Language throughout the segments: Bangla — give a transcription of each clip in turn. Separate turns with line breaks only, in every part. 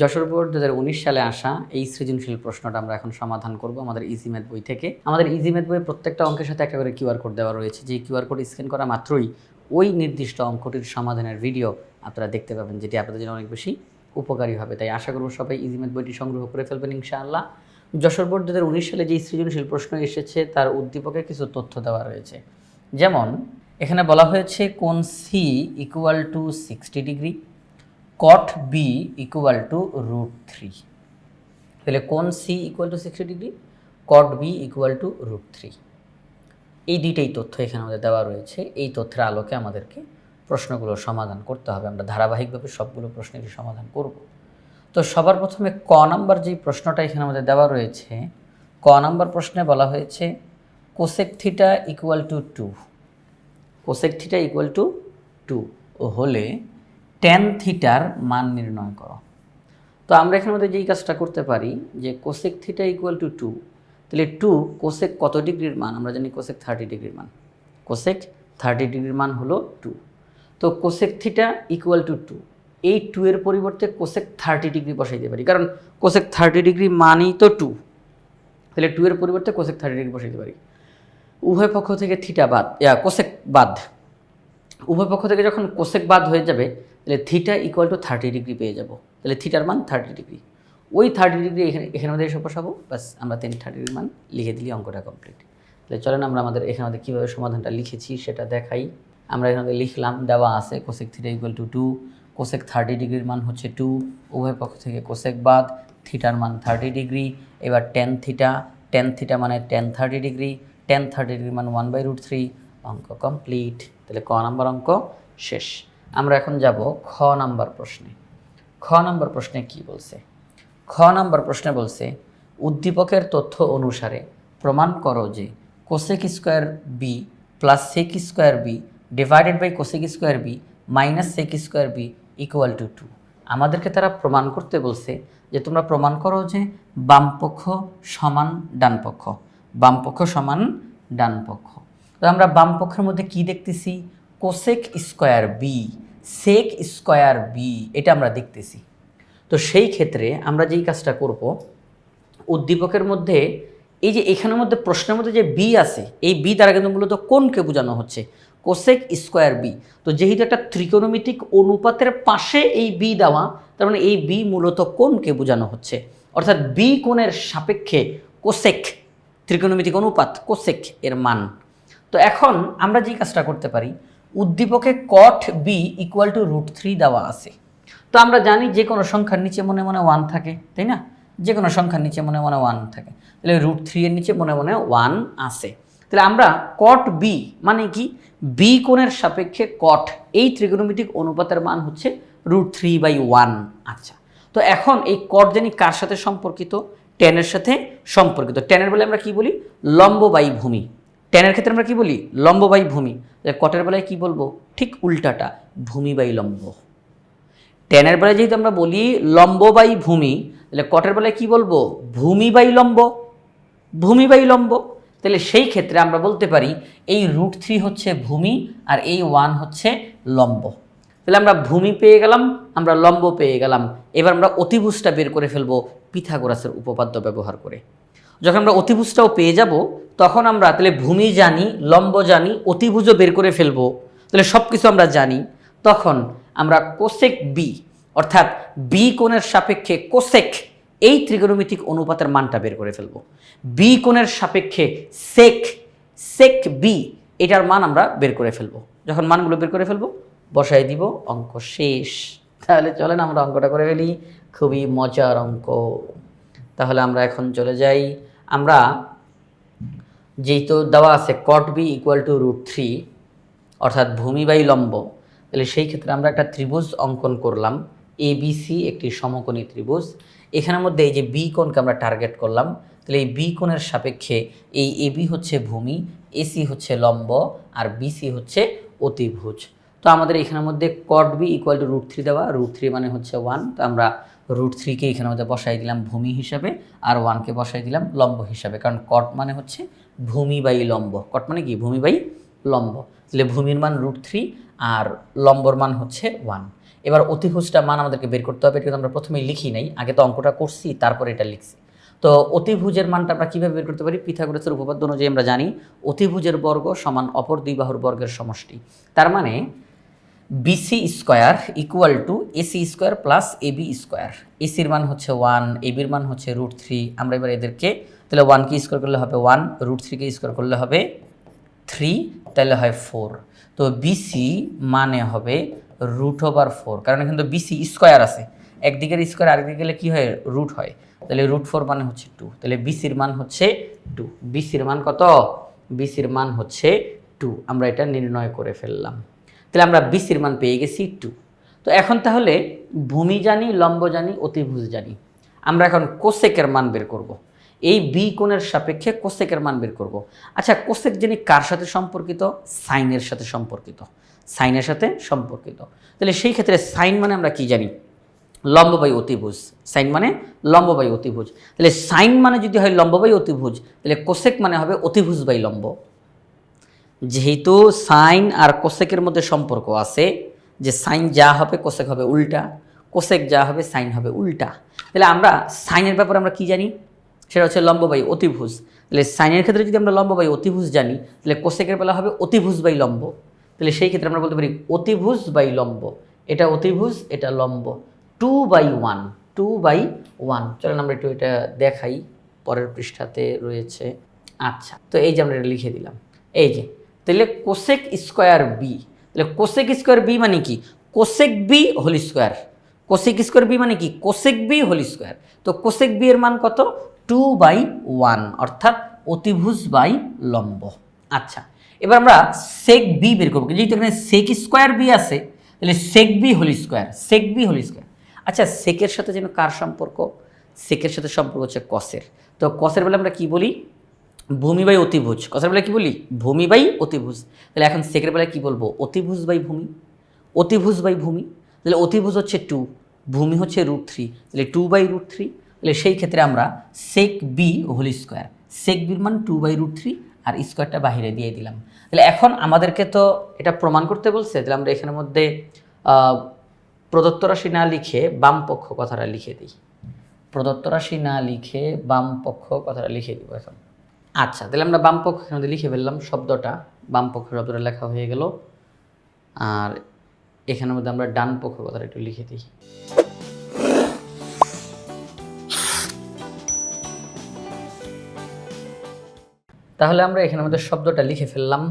যশোর বোর্ড দু হাজার উনিশ সালে আসা এই সৃজনশীল প্রশ্নটা আমরা এখন সমাধান করব আমাদের ইজি ম্যাথ বই থেকে। আমাদের ইজি ম্যাথ বইয়ে প্রত্যেকটা অঙ্কের সাথে একটা করে কিউআর কোড দেওয়া রয়েছে। যে কিউআর কোড স্ক্যান করা মাত্রই ওই নির্দিষ্ট অঙ্কটির সমাধানের ভিডিও আপনারা দেখতে পাবেন, যেটি আপনাদের জন্য অনেক বেশি উপকারী হবে। তাই আশা করব সবাই ইজি ম্যাথ বইটি সংগ্রহ করে ফেলবেন ইনশাআল্লাহ। যশোর বোর্ড দু হাজার উনিশ সালে যে সৃজনশীল প্রশ্ন এসেছে, তার উদ্দীপকের কিছু তথ্য দেওয়া রয়েছে। যেমন, এখানে বলা হয়েছে কোন C equal to sixty degree cot B equal to root three তাহলে কোন C equal to sixty degree cot B equal to root three এই দুইটাই তথ্য এখানে আমাদের দেওয়া রয়েছে। এই তথ্যের আলোকে আমাদেরকে প্রশ্নগুলোর সমাধান করতে হবে। আমরা ধারাবাহিকভাবে সবগুলো প্রশ্নেরই সমাধান করব। তো সবার প্রথমে ক নাম্বার যেই প্রশ্নটা এখানে আমাদের দেওয়া রয়েছে, ক নাম্বার প্রশ্নে বলা হয়েছে cosec theta equal to two cosec theta equal to two হলে টেন থিটার মান নির্ণয় করো। তো আমরা এখানে মধ্যে যেই কাজটা করতে পারি, যে cosec theta equal to two তাহলে টু কোসেক কত ডিগ্রির মান? আমরা জানি কোসেক থার্টি ডিগ্রির মান। কোসেক থার্টি ডিগ্রির মান হলো টু তো cosec theta equal to two এই টু এর পরিবর্তে কোসেক থার্টি ডিগ্রি বসাই দিতে পারি। কারণ কোসেক থার্টি ডিগ্রি মানেই তো টু তাহলে টু এর পরিবর্তে কোসেক থার্টি ডিগ্রি বসাই দিতে পারি। উভয় পক্ষ থেকে থিটা বাদ কোসেক বাদ। উভয় পক্ষ থেকে যখন কোসেক বাদ হয়ে যাবে তাহলে theta equal to thirty degree পেয়ে যাব। তাহলে থিটার মান থার্টি ডিগ্রি ওই থার্টি ডিগ্রি এখানে এখানে আমাদের এসে বসাবো। বাস আমরা তিন থার্টি ডিগ্রি মান লিখে দিলি, অঙ্কটা কমপ্লিট তাহলে চলেন আমরা আমাদের এখানে আমাদের কীভাবে সমাধানটা লিখেছি সেটা দেখাই। আমরা এখানে লিখলাম, দেওয়া আছে cosec theta equal to two cosec thirty ডিগ্রির মান হচ্ছে টু উভয় পক্ষ থেকে কোসেক বাদ থিটার মান থার্টি ডিগ্রি এবার টেন থিটা টেন থিটা মানে tan thirty degree tan thirty degree মানে ওয়ান বাই রুট থ্রি অঙ্ক কমপ্লিট তাহলে ক নাম্বার অঙ্ক? শেষ। আমরা এখন যাব খ নাম্বার প্রশ্নে। খ নাম্বার প্রশ্নে কি বলছে? খ নাম্বার প্রশ্নে বলছে, উদ্দীপকের তথ্য অনুসারে প্রমাণ করো যে cosec square B plus sec square B divided by cosec square B minus sec square B equal to two আমাদেরকে তারা প্রমাণ করতে বলছে যে তোমরা প্রমাণ করো যে বামপক্ষ সমান ডানপক্ষ। বামপক্ষ সমান ডানপক্ষ। তো আমরা বামপক্ষের মধ্যে কি দেখতেছি? Cosec square B sec square B এটা আমরা দেখতেছি। তো সেই ক্ষেত্রে আমরা যেই কাজটা করব, উদ্দীপকের মধ্যে এই যে এখানের মধ্যে প্রশ্নের মধ্যে যে বি আছে, এই বি দ্বারা কিন্তু মূলত কোনকে বোঝানো হচ্ছে কোসেক স্কোয়ার বি তো যেহেতু একটা ত্রিকোণমিতিক অনুপাতের পাশে এই বি দেওয়া, তার মানে এই বি মূলত কোনকে বোঝানো হচ্ছে। অর্থাৎ বি কোণের সাপেক্ষে কোসেক ত্রিকোণমিতিক অনুপাত কোসেক এর মান। তো এখন আমরা যেই কাজটা করতে পারি উদ্দীপকে cot B equal to root three দেওয়া আছে। তো আমরা জানি যে কোনো সংখ্যার নিচে মনে মনে ওয়ান থাকে, তাই না? যে কোনো সংখ্যার নিচে মনে মনে ওয়ান থাকে। তাহলে রুট থ্রি এর নিচে মনে মনে ওয়ান আসে তাহলে আমরা কট বি মানে কি? বি কোণের সাপেক্ষে কট এই ত্রিকোণমিতিক অনুপাতের মান হচ্ছে রুট থ্রি বাই ওয়ান আচ্ছা তো এখন এই কট জানি কার সাথে সম্পর্কিত? টেনের সাথে সম্পর্কিত। টেনের বলে আমরা কি বলি? লম্ব বাই ভূমি। টেনের ক্ষেত্রে আমরা কি বলি? লম্ব বাই ভূমি। কটের বেলায় কি বলব? ঠিক উল্টাটা, ভূমি বাই লম্ব। টেনের বেলায় যেহেতু আমরা বলি লম্ব বাই ভূমি, তাহলে কটের বেলায় কি বলব? ভূমি বাই লম্ব। ভূমি বাই লম্ব। তাহলে সেই ক্ষেত্রে আমরা বলতে পারি এই রুট থ্রি হচ্ছে ভূমি আর এই ওয়ান হচ্ছে লম্ব। তাহলে আমরা ভূমি পেয়ে গেলাম, আমরা লম্ব পেয়ে গেলাম। এবার আমরা অতিভুজটা বের করে ফেলব পিথাগোরাসের উপপাদ্য ব্যবহার করে। যখন আমরা অতিভুজটাও পেয়ে যাব, তখন আমরা তাহলে ভূমি জানি, লম্ব জানি, অতিভুজও বের করে ফেলব। তাহলে সব কিছু আমরা জানি। তখন আমরা কোসেক বি অর্থাৎ বি কোণের সাপেক্ষে কোসেক, এই ত্রিগোণমিতিক অনুপাতের মানটা বের করে ফেলব। বি কোণের সাপেক্ষে সেক সেক বি এটার মান আমরা বের করে ফেলব। যখন মানগুলো বের করে ফেলব বসাই দিব অঙ্ক শেষ। তাহলে চলেন আমরা অঙ্কটা করে ফেলি। খুবই মজার অঙ্ক। তাহলে আমরা এখন চলে যাই। আমরা যেহেতু দেওয়া আছে cot B equal to root three অর্থাৎ ভূমি বাই লম্ব, তাহলে সেই ক্ষেত্রে আমরা একটা ত্রিভুজ অঙ্কন করলাম এ সি একটি সমকোণী ত্রিভুজ। এখানের মধ্যে এই যে বি কোণকে আমরা টার্গেট করলাম, তাহলে এই বি কোণের সাপেক্ষে এই এ বি হচ্ছে ভূমি এসি হচ্ছে লম্ব, আর বিসি হচ্ছে অতিভুজ। তো আমাদের এখানের মধ্যে cot B equal to root three দেওয়া রুট থ্রি মানে হচ্ছে ওয়ান তো আমরা রুট থ্রিকে এখানে মধ্যে বসাই দিলাম ভূমি হিসাবে আর ওয়ানকে বসাই দিলাম লম্ব হিসাবে। কারণ কট মানে হচ্ছে ভূমি বাই লম্ব। কট মানে কি? ভূমি বাই লম্ব। তাহলে ভূমির মান রুট থ্রি আর লম্বর মান হচ্ছে ওয়ান। এবার অতিভুজটা মান আমাদেরকে বের করতে হবে, এটা কিন্তু আমরা প্রথমেই লিখি নাই, আগে তো অঙ্কটা করছি, তারপরে এটা লিখছি। তো অতিভুজের মানটা আমরা কীভাবে বের করতে পারি? পিথাগোরাসের উপপাদ্য অনুযায়ী আমরা জানি, অতিভুজের বর্গ সমান অপর দুই বাহুর বর্গের সমষ্টি। তার মানে BC square equal to AC square plus AB square এসির মান হচ্ছে ওয়ান এবির মান হচ্ছে রুট থ্রি আমরা এবার এদেরকে, তাহলে ওয়ানকে স্কোয়ার করলে হবে ওয়ান রুট থ্রিকে স্কোয়ার করলে হবে থ্রি তাহলে হয় ফোর তো বিসি মানে হবে রুট ওভার ফোর কারণ এখানে তো বিসি স্কোয়ার আছে। একদিকের স্কোয়ার আরেকদিকে গেলে কী হয়? রুট হয়। তাহলে রুট ফোর মানে হচ্ছে টু তাহলে বিসির মান হচ্ছে টু বিসির মান কত? বিসির মান হচ্ছে টু আমরা এটা নির্ণয় করে ফেললাম। তাহলে আমরা বিসির মান পেয়ে গেছি টু তো এখন তাহলে ভূমি জানি লম্ব জানি অতিভুজ জানি আমরা এখন কোসেকের মান বের করব। এই বি কোণের সাপেক্ষে কোসেকের মান বের করব। আচ্ছা কোসেক যিনি কার সাথে সম্পর্কিত? সাইনের সাথে সম্পর্কিত। সাইনের সাথে সম্পর্কিত। তাহলে সেই ক্ষেত্রে সাইন মানে আমরা কি জানি? লম্ব বাই অতিভুজ। সাইন মানে লম্ব বাই অতিভুজ। তাহলে সাইন মানে যদি হয় লম্ব বাই অতিভুজ, তাহলে কোসেক মানে হবে অতিভুজ বাই লম্ব। যেহেতু সাইন আর কোসেকের মধ্যে সম্পর্ক আছে, যে সাইন যা হবে কোসেক হবে উল্টা, কোসেক যা হবে সাইন হবে উল্টা। তাহলে আমরা সাইনের ব্যাপারে আমরা কি জানি? সেটা হচ্ছে লম্ব বাই অতিভুজ। তাহলে সাইনের ক্ষেত্রে যদি আমরা লম্ব বাই অতিভুজ জানি, তাহলে কোসেকের বেলা হবে অতিভুজ বাই লম্ব। তাহলে সেই ক্ষেত্রে আমরা বলতে পারি অতিভুজ বাই লম্ব। এটা অতিভুজ, এটা লম্ব। Two by one, two by one. চলেন আমরা একটু এটা দেখাই, পরের পৃষ্ঠাতে রয়েছে। আচ্ছা তো এই যে আমরা এটা লিখে দিলাম। এই যে তাহলে কোসেক স্কোয়ার বি তাহলে কোসেক স্কোয়ার বি মানে কি? Cosec B whole square cosec square B মানে কি? কোসেক বি হোল স্কোয়ার তো কোসেক বি এর মান কত? টু বাই ওয়ান অর্থাৎ অতিভুজ বাই লম্ব। আচ্ছা এবার আমরা সেক বি বের করব, যেহেতু এখানে সেক স্কোয়ার বি আছে, তাহলে sec B whole square sec B whole square আচ্ছা সেকের সাথে যেন কার সম্পর্ক? সেকের সাথে সম্পর্ক হচ্ছে কসের তো কসের বেলা আমরা কি বলি? ভূমি বাই অতিভুজ। কসের বেলা কি বলি? ভূমি বাই অতিভুজ। তাহলে এখন সেকের বেলা কি বলব? অতিভুজ বাই ভূমি। অতিভুজ বাই ভূমি। তাহলে অতিভুজ হচ্ছে টু ভূমি হচ্ছে রুট থ্রি তাহলে টু বাই রুট থ্রি তাহলে সেই ক্ষেত্রে আমরা sec B whole square sec বির মান টু বাই রুট থ্রি আর স্কোয়ারটা বাহিরে দিয়ে দিলাম। তাহলে এখন আমাদেরকে তো এটা প্রমাণ করতে বলছে, তাহলে আমরা এখানের মধ্যে প্রদত্ত রাশি না লিখে বাম পক্ষ কথাটা লিখে দিই। প্রদত্ত রাশি না লিখে বাম পক্ষ কথাটা লিখে দিব এখন। আচ্ছা তাহলে আমরা বাম পক্ষ এখানে লিখে ফেললাম শব্দটা। বাম পক্ষ শব্দটা লেখা হয়ে গেল। আর এখানের মধ্যে আমরা ডান পক্ষ কথাটা একটু লিখে দিই তাহলে আমরা এখানের মধ্যে শব্দটা লিখে ফেললাম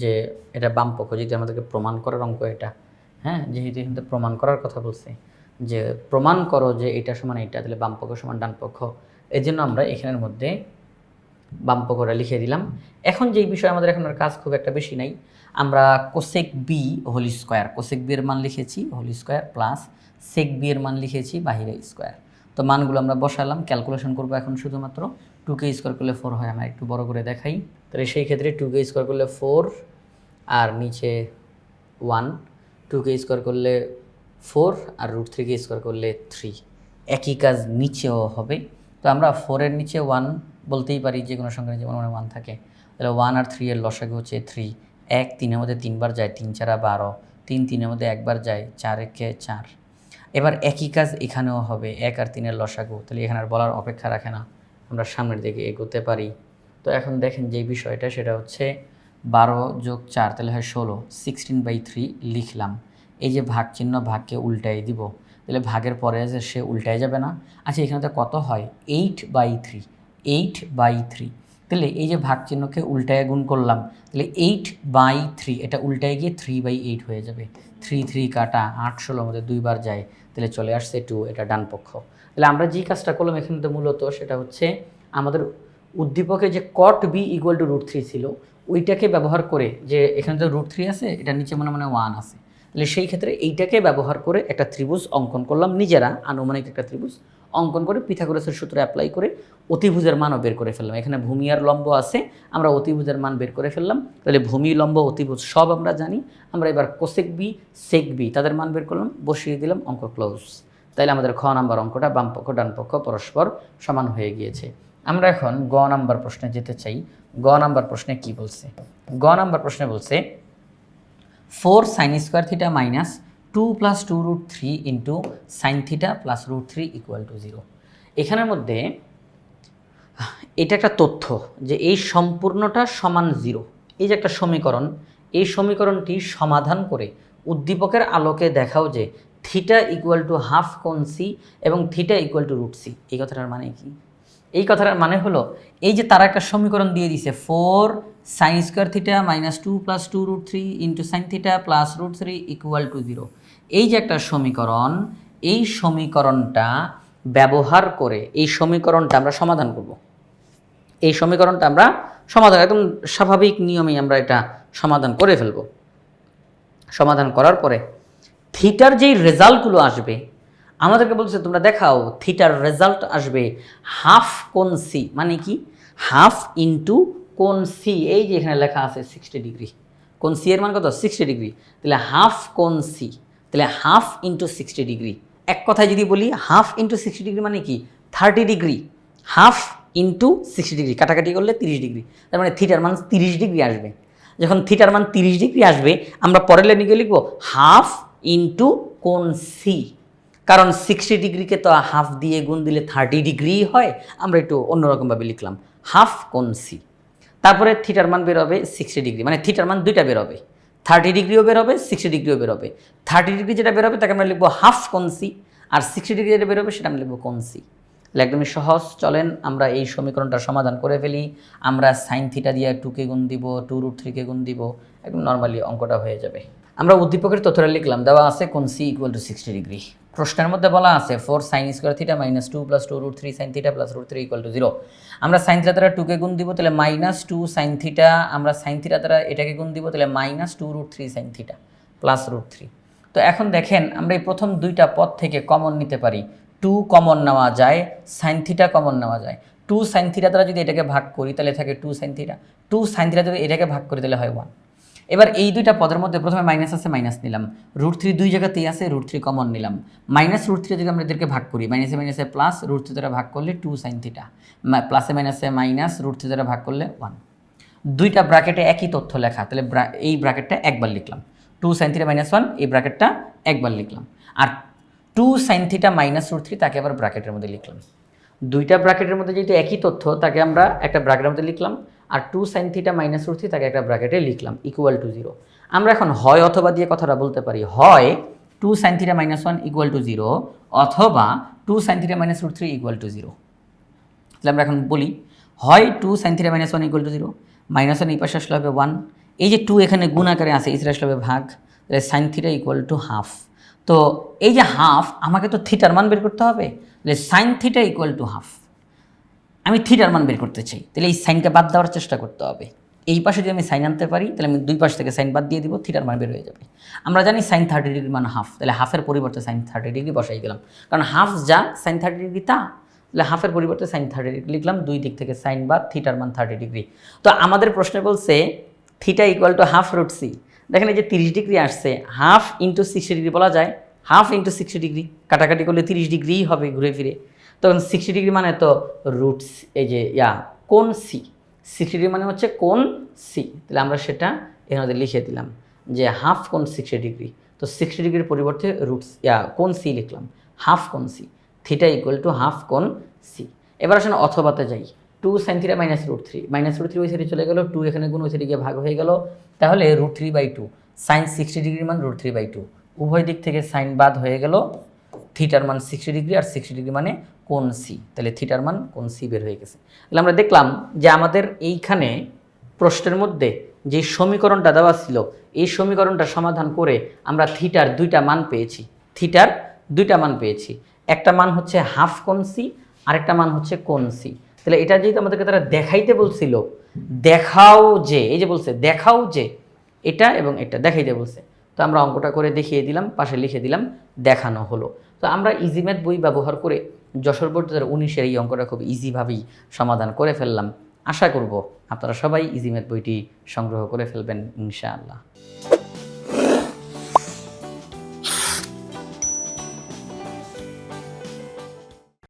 যে এটা বাম পক্ষ, যেহেতু আমাদেরকে প্রমাণ করার অঙ্ক এটা। হ্যাঁ যেহেতু এখানে প্রমাণ করার কথা বলছে, যে প্রমাণ করো যে এটা সমান এটা, তাহলে বাম পক্ষ সমান ডান পক্ষ। এই জন্য আমরা এখানের মধ্যে বাম পক্ষটা লিখে দিলাম। এখন যেই বিষয় আমাদের এখন আর কাজ খুব একটা বেশি নাই, আমরা cosec B whole square, cosec B এর মান লিখেছি, whole square plus sec B এর মান লিখেছি, বাহিরে স্কোয়ার। তো মানগুলো আমরা বসালাম ক্যালকুলেশন করব এখন শুধুমাত্র। টু কে স্কোয়ার করলে ফোর হয়, আমরা একটু বড় করে দেখাই। তাহলে সেই ক্ষেত্রে টু কে স্কোয়ার করলে ফোর আর নিচে ওয়ান টু কে স্কোয়ার করলে ফোর আর রুট থ্রি কে স্কোয়ার করলে থ্রি একই কাজ নিচেও হবে। তো আমরা ফোরের নিচে ওয়ান বলতেই পারি যে কোনো সংখ্যা যেমন মানে ওয়ান থাকে। তাহলে ওয়ান আর থ্রি এর লসাগু হচ্ছে থ্রি এক তিনের মধ্যে তিনবার যায়, তিন চারা বারো। তিন তিনের মধ্যে একবার যায়, চার একে চার। এবার একই কাজ এখানেও হবে, এক আর তিনের লসাগু। তাহলে এখানে আর বলার অপেক্ষা রাখে না। আমরা সামনের দিকে এগোতে পারি। তো এখন দেখেন যে বিষয়টা, সেটা হচ্ছে বারো যোগ চার, তাহলে হয় ষোলো। সিক্সটিন বাই থ্রি লিখলাম। এই যে ভাগ চিহ্ন, ভাগকে উল্টাই দিব। তাহলে ভাগের পরে যে সে উল্টাই যাবে না। আচ্ছা এখানে তো কত হয়? Eight by three eight by three তাহলে এই যে ভাগ চিহ্নকে উল্টায় গুণ করলাম, তাহলে এইট বাই থ্রি এটা উল্টায় গিয়ে থ্রি বাই এইট হয়ে যাবে। থ্রি থ্রি কাটা আট ষোলোর মধ্যে দুইবার যায়, তাহলে চলে আসছে টু এটা ডান পক্ষ। তাহলে আমরা যেই কাজটা করলাম এখানে তো মূলত সেটা হচ্ছে আমাদের উদ্দীপকে যে cot B equal to root three ছিল, ওইটাকে ব্যবহার করে যে এখানে তো রুট থ্রি আছে, এটা নিচে মনে মনে ওয়ান আছে। তাহলে সেই ক্ষেত্রে এইটাকে ব্যবহার করে একটা ত্রিভুজ অঙ্কন করলাম নিজেরা, আনুমানিক একটা ত্রিভুজ। অঙ্কন করে পিথাগোরাসের সূত্র অ্যাপ্লাই করে অতিভুজের মানও বের করে ফেললাম। এখানে ভূমি আর লম্ব আছে, আমরা অতিভুজের মান বের করে ফেললাম। তাহলে ভূমি, লম্ব, অতিভুজ সব আমরা জানি। আমরা এবার কোসেক বি সেক বি তাদের মান বের করলাম, বসিয়ে দিলাম অঙ্ক ক্লোজ তাইলে আমাদের খ নাম্বার অঙ্কটা বাম পক্ষ ডান পক্ষ পরস্পর সমান হয়ে গিয়েছে। আমরা এখন গ নাম্বার প্রশ্নে যেতে চাই। গ নাম্বার প্রশ্নে কি বলছে? গ নাম্বার প্রশ্নে বলছে four sine square theta minus two plus two root three into sine theta plus root three equal to zero এখানের মধ্যে, এটা একটা তথ্য যে এই সম্পূর্ণটা সমান জিরো এই যে একটা সমীকরণ, এই সমীকরণটি সমাধান করে উদ্দীপকের আলোকে দেখাও যে থিটা ইকুয়াল টু হাফ কোন সি এবং theta equal to root C এই কথাটার মানে কি? এই কথাটার মানে হলো, এই যে তারা একটা সমীকরণ দিয়ে দিছে four sine square theta minus two plus two root three into sine theta plus root three equal to zero এই যে একটা সমীকরণ, এই সমীকরণটা ব্যবহার করে এই সমীকরণটা আমরা সমাধান করব। এই সমীকরণটা আমরা সমাধান, একদম স্বাভাবিক নিয়মেই আমরা এটা সমাধান করে ফেলব। সমাধান করার পরে থিটার যেই রেজাল্টগুলো আসবে, আমাদেরকে বলছে, তোমরা দেখাও থিটার রেজাল্ট আসবে হাফ কোন সি মানে কি? হাফ ইন্টু কোন সি এই যে এখানে লেখা আছে সিক্সটি ডিগ্রি কোন সি এর মান কত? সিক্সটি ডিগ্রি তাহলে হাফ কোন সি তাহলে হাফ ইন্টু সিক্সটি ডিগ্রি এক কথায় যদি বলি হাফ ইন্টু সিক্সটি ডিগ্রি মানে কি? Thirty degree half into sixty degree কাটাকাটি করলে তিরিশ ডিগ্রি তার মানে থিটার মান তিরিশ ডিগ্রি আসবে। যখন থিটার মান তিরিশ ডিগ্রি আসবে, আমরা পরের লাইনে গিয়ে লিখব হাফ ইন্টু কোন সি কারণ সিক্সটি ডিগ্রিকে তো হাফ দিয়ে গুণ দিলে থার্টি ডিগ্রি হয়। আমরা একটু অন্যরকমভাবে লিখলাম। হাফ কোন সি তারপরে থিটার মান বেরোবে সিক্সটি ডিগ্রি মানে থিটার মান দুইটা বেরোবে থার্টি ডিগ্রিও বেরোবে সিক্সটি ডিগ্রিও বেরোবে। থার্টি ডিগ্রি যেটা বেরোবে, তাকে আমরা লিখব হাফ কনসি আর সিক্সটি ডিগ্রি যেটা বেরোবে, সেটা আমরা লিখব কনসি তাহলে একদমই সহজ, চলেন আমরা এই সমীকরণটা সমাধান করে ফেলি। আমরা সাইন থিটা দিয়ে টুকে গুণ দিব টু রুট থ্রিকে গুণ দিব, একদম নর্মালি অঙ্কটা হয়ে যাবে। আমরা উদ্দীপকের তথ্যটা লিখলাম, দেওয়া আছে কোন C equal to sixty degree প্রশ্নের মধ্যে বলা আছে four sine square theta minus two plus two root three sine theta plus root three equal to zero আমরা সাইন থিটা দ্বারা টুকে গুণ দিব, তাহলে মাইনাস টু সাইন থিটা আমরা সাইন থিটা দ্বারা এটাকে গুণ দিব, তাহলে minus two root three sine theta plus root three তো এখন দেখেন, আমরা এই প্রথম দুইটা পদ থেকে কমন নিতে পারি। টু কমন নেওয়া যায় সাইন থিটা কমন নেওয়া যায়। টু সাইন থিটা দ্বারা যদি এটাকে ভাগ করি, তাহলে থাকে two sine theta two sine theta যদি এটাকে ভাগ করি, তাহলে হয় ওয়ান এবার এই দুইটা পদের মধ্যে প্রথমে মাইনাস আছে মাইনাস নিলাম। রুট থ্রি দুই জায়গাতেই আছে রুট থ্রি কমন নিলাম। মাইনাস রুট থ্রি যদি আমরা এদেরকে ভাগ করি মাইনাসে মাইনাসে প্লাস রুট থ্রি দ্বারা ভাগ করলে টু সাইন থিটা প্লাসে মাইনাসে মাইনাস রুট থ্রি দ্বারা ভাগ করলে ওয়ান দুইটা ব্র্যাকেটে একই তথ্য লেখা, তাহলে এই ব্র্যাকেটটা একবার লিখলাম। Two sine theta minus one এই ব্র্যাকেটটা একবার লিখলাম। আর two sine theta minus root three তাকে আবার ব্র্যাকেটের মধ্যে লিখলাম। দুইটা ব্র্যাকেটের মধ্যে যেহেতু একই তথ্য, তাকে আমরা একটা ব্র্যাকেটের মধ্যে লিখলাম। আর two sine theta minus root three তাকে একটা ব্র্যাকেটে লিখলাম ইকুয়াল টু জিরো আমরা এখন হয় অথবা দিয়ে কথাটা বলতে পারি। হয় two sine theta minus one equal to zero অথবা two sine theta minus root three equal to zero তাহলে আমরা এখন বলি, হয় two sine theta minus one equal to zero minus one এই পাশে আসলে হবে ওয়ান এই যে টু এখানে গুণ আকারে আসে এই আসলে হবে ভাগ। তাহলে sine theta equal to half তো এই যে হাফ আমাকে তো থিটার মান বের করতে হবে। তাহলে sine theta equal to half আমি থিটার মান বের করতে চাই, তাহলে এই সাইনকে বাদ দেওয়ার চেষ্টা করতে হবে। এই পাশে যদি আমি সাইন আনতে পারি, তাহলে আমি দুই পাশ থেকে সাইন বাদ দিয়ে দিব থিটার মান বের হয়ে যাবে। আমরা জানি সাইন থার্টি ডিগ্রি মান হাফ, তাহলে হাফের পরিবর্তে সাইন থার্টি ডিগ্রি বসাই গেলাম কারণ হাফ যা, সাইন থার্টি ডিগ্রি তা, তাহলে হাফের পরিবর্তে সাইন থার্টি ডিগ্রি লিখলাম, দুই দিক থেকে সাইন বাদ থিটার মান থার্টি ডিগ্রি। তো আমাদের প্রশ্নে বলছে, theta equal to half root C দেখেন এই যে তিরিশ ডিগ্রি আসছে হাফ ইন্টু সিক্সটি ডিগ্রি বলা যায় হাফ ইন্টু সিক্সটি ডিগ্রি, কাটাকাটি করলে তিরিশ ডিগ্রিই হবে ঘুরে ফিরে। তখন সিক্সটি ডিগ্রি মানে তো রুট এই যে, ইয়া, কোন সি সিক্সটি ডিগ্রি মানে হচ্ছে কোন সি তাহলে আমরা সেটা এখানে লিখে দিলাম যে হাফ কোন সিক্সটি ডিগ্রি তো সিক্সটি ডিগ্রির পরিবর্তে রুট ইয়া, কোন সি লিখলাম? হাফ কোন C theta equal to half কোন সি এবার আসলে অথবাতে যাই। Two sine theta minus root three minus root three ওই সাইডে চলে গেলো টু এখানে গুণ ওই সাইডে গিয়ে ভাগ হয়ে গেল। তাহলে root three by two sine sixty degree মান রুট থ্রি বাই টু উভয় দিক থেকে সাইন বাদ হয়ে গেল। থিটার মান সিক্সটি ডিগ্রি আর সিক্সটি ডিগ্রি মানে কোন সি তাহলে থিটার মান কোন সি বের হয়ে গেছে? তাহলে আমরা দেখলাম যে আমাদের এইখানে প্রশ্নের মধ্যে যে সমীকরণটা দেওয়া ছিল, এই সমীকরণটা সমাধান করে আমরা থিটার দুইটা মান পেয়েছি। থিটার দুইটা মান পেয়েছি। একটা মান হচ্ছে হাফ কোন সি আরেকটা মান হচ্ছে কোন সি তাহলে এটা যেহেতু আমাদেরকে তারা দেখাইতে বলছিল, দেখাও যে, এই যে বলছে, দেখাও যে, এটা এবং এটা দেখাইতে বলছে। তো আমরা অঙ্কটা করে দেখিয়ে দিলাম, পাশে লিখে দিলাম, দেখানো হলো। তো আমরা ইজিম্যাথ বই ব্যবহার করে যশোর বোর্ড দু হাজার উনিশের এই অঙ্কটা খুব ইজিভাবেই সমাধান করে ফেললাম। আশা করব আপনারা সবাই ইজিম্যাথ বইটি সংগ্রহ করে ফেলবেন, ইনশাআল্লাহ।